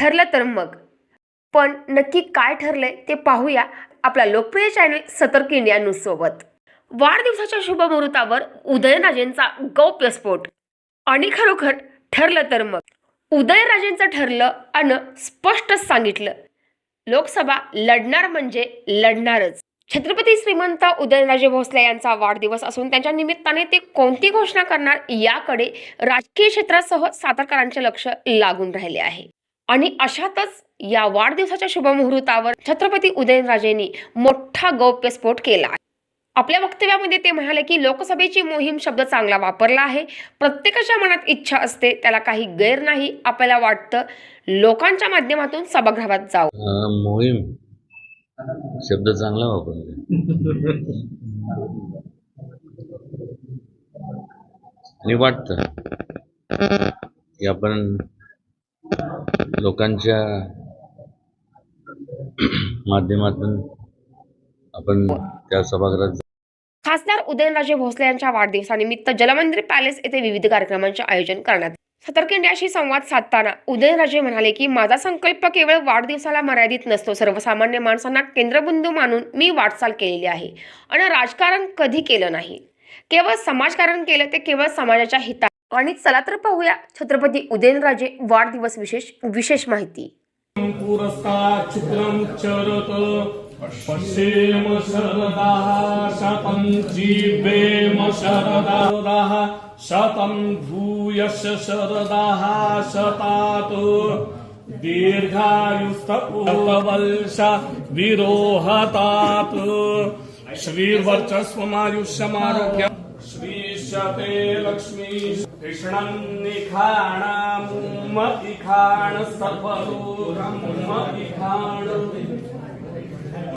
ठरलं तर मग. पण नक्की काय ठरलंय ते पाहूया आपला लोकप्रिय चॅनल सतर्क इंडिया न्यूज सोबत. वाढदिवसाच्या शुभ मुहूर्तावर उदयनराजेंचा गौप्यस्फोट आणि खरोखर ठरलं तर मग. उदयनराजेंचं ठरलं आणि स्पष्टच सांगितलं. लोकसभा लढणार म्हणजे लढणारच. छत्रपती श्रीमंत उदयनराजे भोसले यांचा वाढदिवस असून त्यांच्या निमित्ताने ते कोणती घोषणा करणार याकडे राजकीय क्षेत्रासह सातारकरांचे लक्ष लागून राहिले आहे. आणि अशातच या वाढदिवसाच्या शुभमुहूर्तावर छत्रपती उदयनराजेंनी मोठा गौप्यस्फोट केला. आहे आपल्या वक्तव्यामध्ये ते म्हणाले की लोकसभेची मोहीम शब्द चांगला वापरला आहे. प्रत्येकाच्या मनात इच्छा असते त्याला काही गैर नाही. आपल्याला वाटतं लोकांच्या माध्यमातून सभागृहात जाऊ. मोहीम शब्द चांगला वापरला. आणि वाटतं की आपण लोकांच्या माध्यमातून आपण त्या सभागृहात खासदार उदयनराजे भोसले यांच्या वाढदिवसानिमित्त जलमंदिर पॅलेस येथे विविध कार्यक्रमांचे आयोजन करण्यात सतर्क इंडियाशी संवाद साधताना उदयनराजे म्हणाले की माझा संकल्प केवळ वाढदिवसाला मर्यादित नसतो. सर्वसामान्य माणसांना केंद्रबिंदू मानून मी वाटचाल केलेली आहे. आणि राजकारण कधी केलं नाही. केवळ समाजकारण केलं ते केवळ समाजाच्या हिता आणि चला तर पाहूया छत्रपती उदयनराजे वाढदिवस विशेष विशेष माहिती. पुरस्तात् शुक्रं चरत पश्येम शरदाः शतं जीवेम शरदाः शतं भूयश्च शरदाः श्रीवर्चस्वमायुष्यमारोग्य श्रीशते लक्ष्मी कृष्णं निखाणामुम इखाण सर्वलोकमुम इखाण